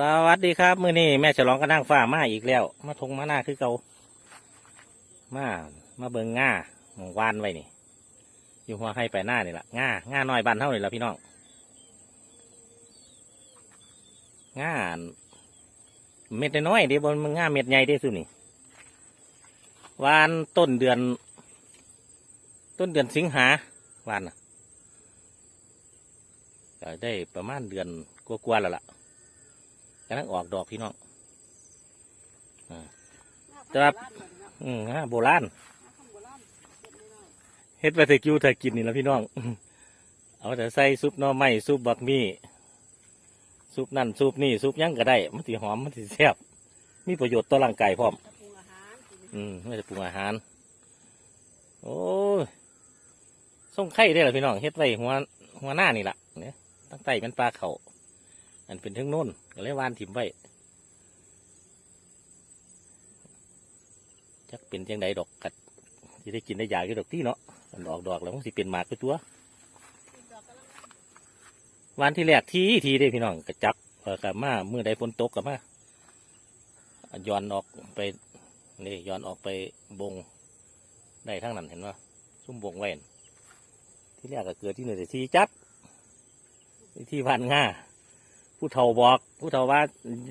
สวัสดีครับมื้อนี้แม่ฉลองก็นั่งฟ้ามาอีกแล้ว มาทงมาหน้าคือเกามามาเบิงง่าหมองวานไว้นี่ อยู่หัวให้ไปหน้านี่ละง่าง่าน้อยบานเท่านี่ละพี่น้องง่าเม็ดน้อยเดีบนมันง่าเม็ดใหญ่เด้สุนี่วานต้นเดือน ต้นเดือนสิงหาวานน่ะก็ได้ประมาณเดือนกว่าๆแล้วล่ะ กำลังออกดอกพี่น้องครับอืมฮะโบราณเฮ็ดไปเถอะกิวเถอะกินนี่ละพี่น้อง เอาแต่ใส่ซุปหน่อไม้ซุปบักมี่ซุปนั่นซุปนี่ซุปหยังก็ได้ มันสิหอมมันสิแซ่บมีประโยชน์ต่อร่างกายพร้อม อืมไม่ได้ปรุงอาหาร โอ้ยส่งไข่ได้เหรอพี่น้องเฮ็ดไว้หัวหัวหน้านี่ล่ะเนี่ยตั้งใต้เป็นปลาเขา อันเป็นทึงโน่นก็เลยวานถิ่มไว้จักเป็นจังใดดอกกัดที่ได้กินได้ยาก็ดอกที่เนาะมันออกดอกแล้วมันสิเป็นหมากไปตัววันที่แรกที่ทีได้พี่น้องกระจับกับมาเมื่อใดฝนตกกับมาย้อนออกไปนี่ย้อนออกไปบงได้ทั้งนั้นเห็นว่าซุ่มบงไว้นั่นที่แรกก็เกิดที่หนึ่งที่จัดที่พันง่า ผู้เฒ่าบอก ผู้เฒ่าว่า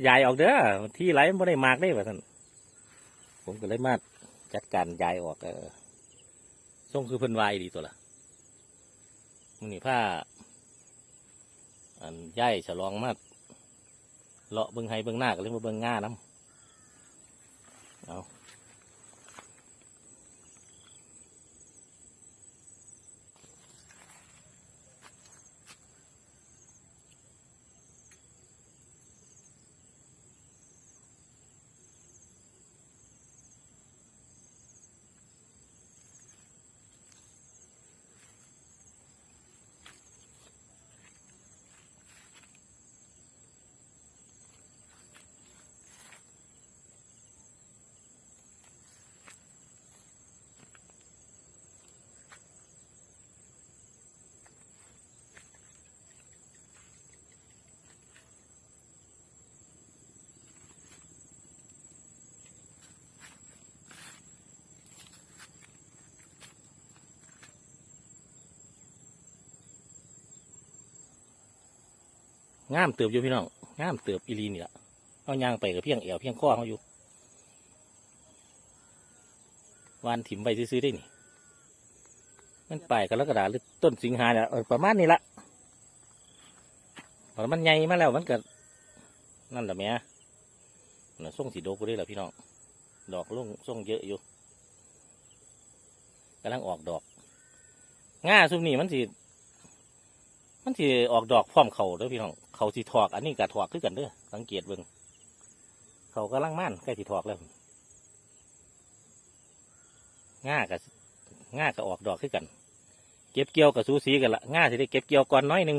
ยายออกเด้อที่ไหลไม่ได้มากได้ว่าท่านผมก็เลยมาจัดการยายออกเออส่งคือเพิ่นวายดีตัวละมันนี่ผ้าอันย่ายฉลองมาเลาะเบิ้งไห้เบิ้งหน้าก็เลยมาเบิ้งง่าน้ำเอา งามเติบอยู่พี่น้องงามเติบอีลีนี่ละเอายางไปกับเพียงเอวเพียงข้อเขาอยู่วานถิ่มไปซื้อได้นี่มันไปลายกรกฎาษหรือต้นสิงหาเนี่ยประมาณนี้ละพอมันใหญ่มาแล้วมันก็นั่นแหละแม่น่ะส่งสีโดกูได้แหละพี่น้อง ดอกลุ่งส่งเยอะอยู่กำลังออกดอกง่าซุมนี่มันสิ มันสิออกดอกพร้อมเขาเด้อพี่น้องเขาสิถอกอันนี้ก็ถอกคือกันเด้อสังเกตเบิ่งเขากำลังม่านใกล้สิถอกแล้วง่ากับง่าก็ออกดอกคือกัน เก็บเกี่ยวกับสูสีกันละง่าสิได้เก็บเกี่ยวก่อนน้อยหนึ่ง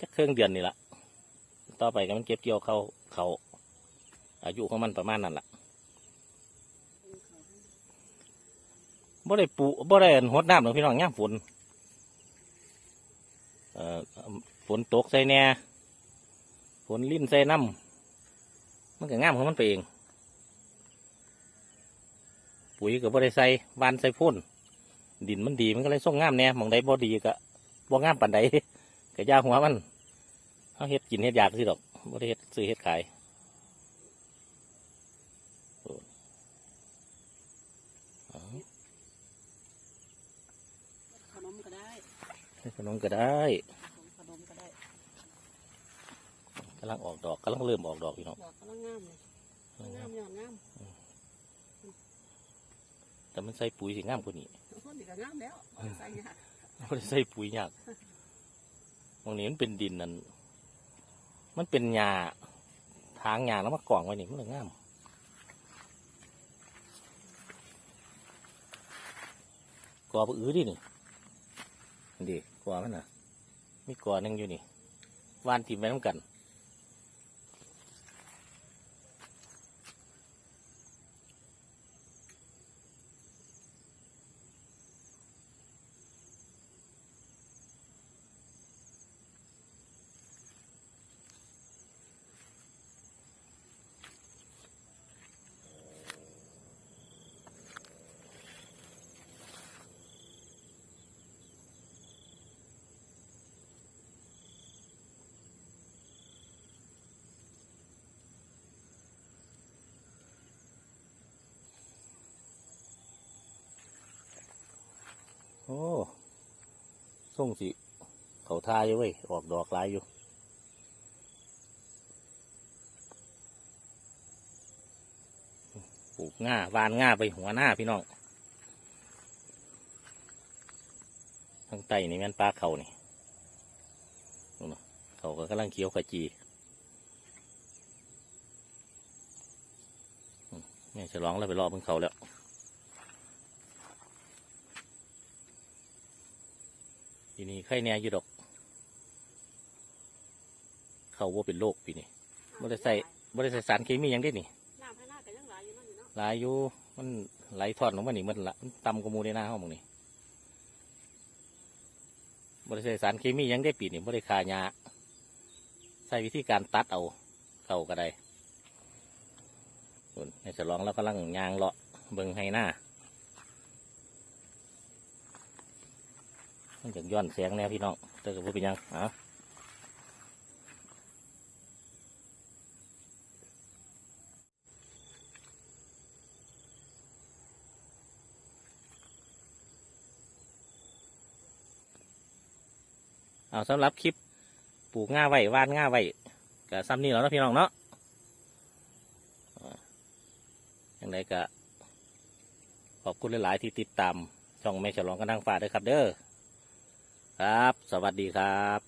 จักเครื่องเดือนนี่ละต่อไปก็มันเก็บเกี่ยวเขาเขาอายุของมันประมาณนั้นละบ่ได้ปูบ่ได้หดน้ำหรอกพี่น้องย่ามฝน ฝนตกใส่แน่ฝนลิ้นใส่น้ำมันก็งามของมันไปเอง ปุ๋ยก็บ่ได้ใส่บานใส่พ่นดินมันดีมันก็เลยส่งงามแน่มองใดบ่ดีก็บ่งามปานใดก็ยาหัวมันเอาเฮ็ดกินเฮ็ดอยากสิดอกบ่ได้เฮ็ดซื้อเฮ็ดขายขนมก็ได้ ให้ขนมก็ได้ขนมก็ได้กำลังออกดอกกำลังเริ่มออกดอกพี่น้องดอกกำลังงามเลยงามยอดงามแต่มันใส่ปุ๋ยสิงามกว่านี้คนนี้ก็งามแล้วใส่ยากไม่ได้ใส่ปุ๋ยยากตรงนี้มันเป็นดินนั่นมันเป็นหญ้าทางหญ้าแล้วมากล่องไว้นี่มันเลยงามกอปอื้อดินี่ ดีกว่ามันน่ะ มีกว่านึงอยู่นี่วานทิ่มไว้น้ำกัน โอ้ส่งสิ เขาทาอยู่เว้ย ออกดอกหลายอยู่ ปลูกง่าวานง่าไปหัวหน้าพี่น้องทางใต้นี่แม่นปลาเขานี่เขาก็กำลังเคี้ยวขจีอืมแม่ฉลองแล้วไปรอเพิ่งเขาแล้ว ทีนี้ไข่แน่อยู่ดอก เขาว่าเป็นโรคปีนี้บ่ได้ใส่บ่ได้ใส่สารเคมีหยังได้นี่น้ำให้หน้าก็ยังหลายอยู่เนาะอยู่เนาะหลายอยู่มันไหลทอดลงมานี่มันละมันต่ำกว่าหมูในหน้าห้องมึงนี่บริษัทสารเคมีหยังได้ปีนี่บริคายาใส่วิธีการตัดเอาเข้าก็ได้ส่วนในฉลองเรากำลังยางเลาะเบิ่งให้หน้า มันจะย้อนแสงแน่พี่น้องแต่ก็บ่เป็นยังอะเอาสำหรับคลิปปลูกง่าไว้วานง่าไว้ก็ซ้ำนี่แล้วเนาะพี่น้องเนาะอย่างไรก็ขอบคุณหลาย ๆ ที่ติดตาม ช่องแม่ฉลองกันทางฟ้าด้วยครับเด้อ ครับ สวัสดีครับ